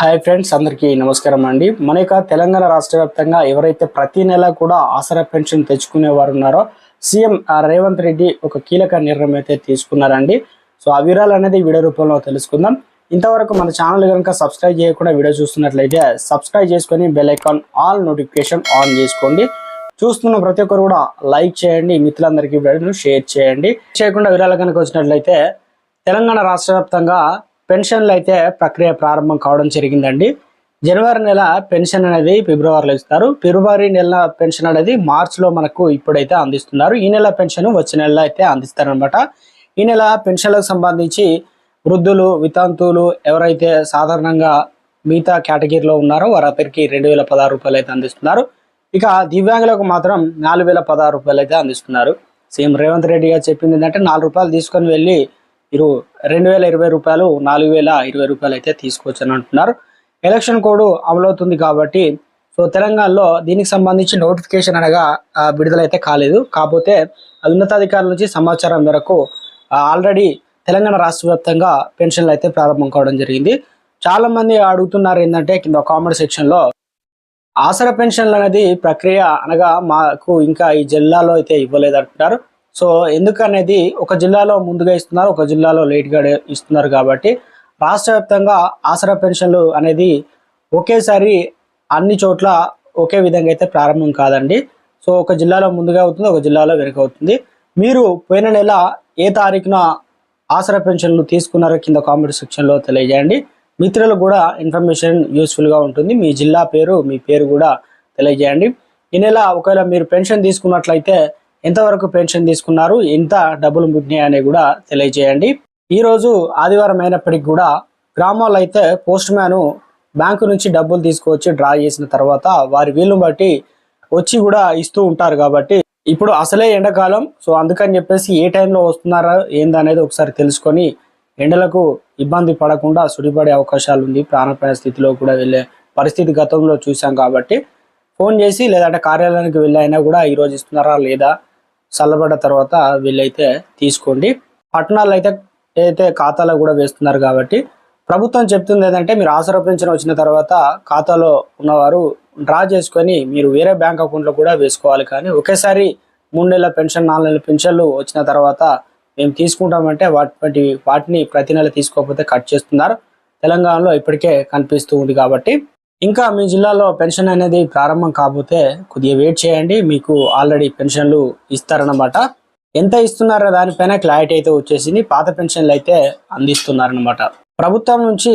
Hi friends అందరికీ నమస్కారం అండి. మన యొక్క తెలంగాణ రాష్ట్ర వ్యాప్తంగా ఎవరైతే ప్రతి నెల కూడా ఆసరా పెన్షన్ తెచ్చుకునే వారు ఉన్నారో సీఎం రేవంత్ రెడ్డి ఒక కీలక నిర్ణయం అయితే తీసుకున్నారండి. సో ఆ వివరాలు అనేది వీడియో రూపంలో తెలుసుకుందాం. ఇంతవరకు మన ఛానల్ కనుక సబ్స్క్రైబ్ చేయకుండా వీడియో చూస్తున్నట్లయితే సబ్స్క్రైబ్ చేసుకొని bell icon all notification on చేసుకోండి. చూస్తున్న ప్రతి ఒక్కరు కూడా లైక్ చేయండి. మిత్రులందరికీ వీడియోను షేర్ చేయండి. చేయకుండా వివరాలు కనుక వచ్చినట్లయితే తెలంగాణ రాష్ట్ర వ్యాప్తంగా పెన్షన్లు అయితే ప్రక్రియ ప్రారంభం కావడం జరిగిందండి. జనవరి నెల పెన్షన్ అనేది ఫిబ్రవరిలో ఇస్తారు. ఫిబ్రవరి నెల పెన్షన్ అనేది మార్చిలో మనకు ఇప్పుడైతే అందిస్తున్నారు. ఈ నెల పెన్షన్ వచ్చే నెలలో అయితే అందిస్తారనమాట ఈ నెల పెన్షన్లకు సంబంధించి వృద్ధులు వితంతువులు ఎవరైతే సాధారణంగా మిగతా కేటగిరీలో ఉన్నారో వారందరికీ రెండు వేల పదహారు రూపాయలు అయితే అందిస్తున్నారు. ఇక దివ్యాంగులకు మాత్రం నాలుగు వేల పదహారు రూపాయలు అయితే అందిస్తున్నారు. సీఎం రేవంత్ రెడ్డి గారు చెప్పింది ఏంటంటే నాలుగు రూపాయలు తీసుకొని వెళ్ళి ఇరు రెండు వేల ఇరవై రూపాయలు నాలుగు వేల ఇరవై రూపాయలు అయితే తీసుకోవచ్చు అని అంటున్నారు. ఎలక్షన్ కోడ్ అమలవుతుంది కాబట్టి సో తెలంగాణలో దీనికి సంబంధించి నోటిఫికేషన్ అనగా విడుదలైతే కాలేదు. కాకపోతే ఉన్నతాధికారుల నుంచి సమాచారం మేరకు ఆల్రెడీ తెలంగాణ రాష్ట్ర వ్యాప్తంగా పెన్షన్లు అయితే ప్రారంభం కావడం జరిగింది. చాలా మంది అడుగుతున్నారు ఏంటంటే కింద కామెంట్ సెక్షన్లో ఆసరా పెన్షన్లు అనేది ప్రక్రియ అనగా మాకు ఇంకా ఈ జిల్లాలో అయితే ఇవ్వలేదు అంటున్నారు సో ఎందుకనేది ఒక జిల్లాలో ముందుగా ఇస్తున్నారు ఒక జిల్లాలో లేట్గా ఇస్తున్నారు కాబట్టి రాష్ట్ర వ్యాప్తంగా ఆసరా పెన్షన్లు అనేది ఒకేసారి అన్ని చోట్ల ఒకే విధంగా అయితే ప్రారంభం కాదండి. సో ఒక జిల్లాలో ముందుగా అవుతుంది ఒక జిల్లాలో వెనుక అవుతుంది. మీరు పోయిన నెల ఏ తారీఖున ఆసరా పెన్షన్లు తీసుకున్నారో కింద కామెంట్ సెక్షన్లో తెలియజేయండి. మిత్రులకు కూడా ఇన్ఫర్మేషన్ యూస్ఫుల్గా ఉంటుంది. మీ జిల్లా పేరు మీ పేరు కూడా తెలియజేయండి. ఈ నెల ఒకవేళ మీరు పెన్షన్ తీసుకున్నట్లయితే ఎంతవరకు పెన్షన్ తీసుకున్నారు ఎంత డబ్బులు మిగిలినాయి అనేది కూడా తెలియజేయండి. ఈ రోజు ఆదివారం అయినప్పటికీ కూడా గ్రామాల్లో అయితే పోస్ట్ మ్యాన్ బ్యాంకు నుంచి డబ్బులు తీసుకువచ్చి డ్రా చేసిన తర్వాత వారి వీలును బట్టి వచ్చి కూడా ఇస్తూ ఉంటారు కాబట్టి ఇప్పుడు అసలే ఎండాకాలం. సో అందుకని చెప్పేసి ఏ టైంలో వస్తున్నారా ఏందనేది ఒకసారి తెలుసుకొని ఎండలకు ఇబ్బంది పడకుండా సుడిపడే అవకాశాలు ఉంది. ప్రాణప్రాయ స్థితిలో కూడా వెళ్ళే పరిస్థితి గతంలో చూసాం కాబట్టి ఫోన్ చేసి లేదంటే కార్యాలయానికి వెళ్ళైనా కూడా ఈ రోజు ఇస్తున్నారా లేదా చల్లబడ్డ తర్వాత వీళ్ళైతే తీసుకోండి. పట్టణాల్లో అయితే ఏదైతే ఖాతాలో కూడా వేస్తున్నారు కాబట్టి ప్రభుత్వం చెప్తుంది ఏంటంటే మీరు ఆసరా పెన్షన్ వచ్చిన తర్వాత ఖాతాలో ఉన్నవారు డ్రా చేసుకొని మీరు వేరే బ్యాంక్ అకౌంట్లో కూడా వేసుకోవాలి. కానీ ఒకేసారి మూడు నెలల పెన్షన్ నాలుగు నెలల పెన్షన్లు వచ్చిన తర్వాత మేము తీసుకుంటామంటే వాటి వాటిని ప్రతి నెల తీసుకోకపోతే కట్ చేస్తున్నారు. తెలంగాణలో ఇప్పటికే కనిపిస్తూ ఉంది కాబట్టి ఇంకా మీ జిల్లాలో పెన్షన్ అనేది ప్రారంభం కాకపోతే కొద్దిగా వెయిట్ చేయండి. మీకు ఆల్రెడీ పెన్షన్లు ఇస్తారన్నమాట. ఎంత ఇస్తున్నారో దానిపైన క్లారిటీ అయితే వచ్చేసింది. పాత పెన్షన్లు అయితే అందిస్తున్నారనమాట ప్రభుత్వం నుంచి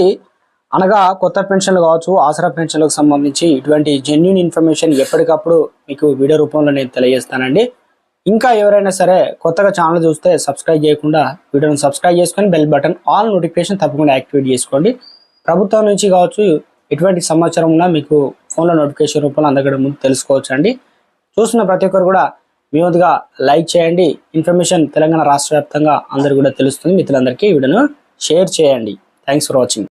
అనగా కొత్త పెన్షన్లు కావచ్చు ఆసరా పెన్షన్లకు సంబంధించి ఇటువంటి జెన్యున్ ఇన్ఫర్మేషన్ ఎప్పటికప్పుడు మీకు వీడియో రూపంలో నేను తెలియజేస్తానండి. ఇంకా ఎవరైనా సరే కొత్తగా ఛానల్ చూస్తే సబ్స్క్రైబ్ చేయకుండా వీడియోని సబ్స్క్రైబ్ చేసుకొని బెల్ బటన్ ఆల్ నోటిఫికేషన్ తప్పకుండా యాక్టివేట్ చేసుకోండి. ప్రభుత్వం నుంచి కావచ్చు ఎటువంటి సమాచారం ఉన్నా మీకు ఫోన్లో నోటిఫికేషన్ రూపంలో అందగడం ముందు తెలుసుకోవచ్చు అండి చూస్తున్న ప్రతి ఒక్కరు కూడా మీ లైక్ చేయండి. ఇన్ఫర్మేషన్ తెలంగాణ రాష్ట్ర వ్యాప్తంగా అందరు కూడా తెలుస్తుంది. మిత్రులందరికీ వీడియోను షేర్ చేయండి. Thanks for watching.